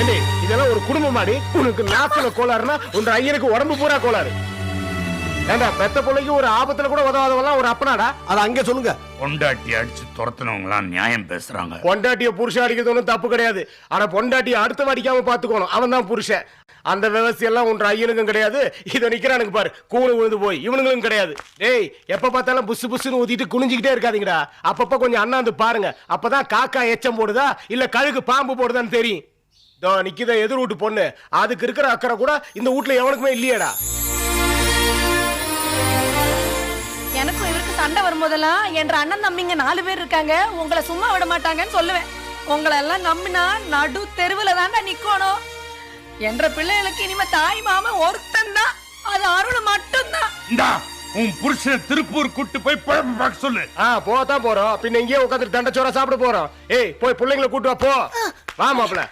ஏண்டி இதெல்லாம் ஒரு குடும்பமாடி? உனக்கு நாக்குல கோளாறுனா உன் ஐயனுக்கு உடம்பு பூரா கோளாறு. ஏண்டா பெத்த பிள்ளைக்கு ஒரு ஆபத்துல கூட உதவாதவெல்லாம் ஒரு அப்பனாடா? அத அங்க சொல்லுங்க. பொண்டாட்டி அடிச்சு துரத்துனவங்களாம் நியாயம் பேசுறாங்க. பொண்டாட்டிய புருஷன் அடிக்கிறது ஒன்றும் தப்பு கிடையாது. ஆனா பொண்டாட்டிய அடுத்த அடிக்காம பாத்துக்கணும். அவன் தான் புருஷன். அந்த விவசாயம் உன்ற ஐயனுக்கும் கிடையாது. இத நிக்கிறானுக்கு பாரு. கூணு விழுந்து போய். இவனுங்களும் கிடையாது. டேய் எப்ப பார்த்தாலும் புசு புசுன்னு ஊத்திட்டு குனிஞ்சுக்கிட்டே இருக்காதீங்கடா. அப்பப்ப கொஞ்சம் அண்ணாந்து பாருங்க. அப்பதான் காக்கா எச்சம் போடுதா? இல்ல கழுகு பாம்பு போடுதான்னு தெரியும். இதோ நிக்குத எதிர் வீட்டு பொண்ணு. அதுக்கு இருக்கிற அக்கறை கூட இந்த வீட்ல எவனுக்குமே இல்லையேடா. எனக்கும் இவருக்கு சண்டை வரும்போதெல்லாம் என்ற அண்ணன் தம்பிங்க நாலு பேர் இருக்காங்க. உங்களை சும்மா விட மாட்டாங்கன்னு சொல்லுவேன். உங்களை எல்லாம் நம்பினா நடு தெருவுல தாண்டா நிக்கணும். என்ற பிள்ளைகளுக்கு இனிமே தாய் மாமன் ஒருத்தன் தான் அது அருள் மட்டும்தான். இந்தா உன் புருஷன் திருப்பூர் கூட்டு போய் பழப்பு பார்க்க சொல்லு. ஆ போதான் போறோம். பின்ன இங்கேயே உட்காந்துட்டு தண்டச்சோரா சாப்பிட போறோம். ஏய் போய் பிள்ளைங்களை கூட்டு வா போ. வா மாப்பிள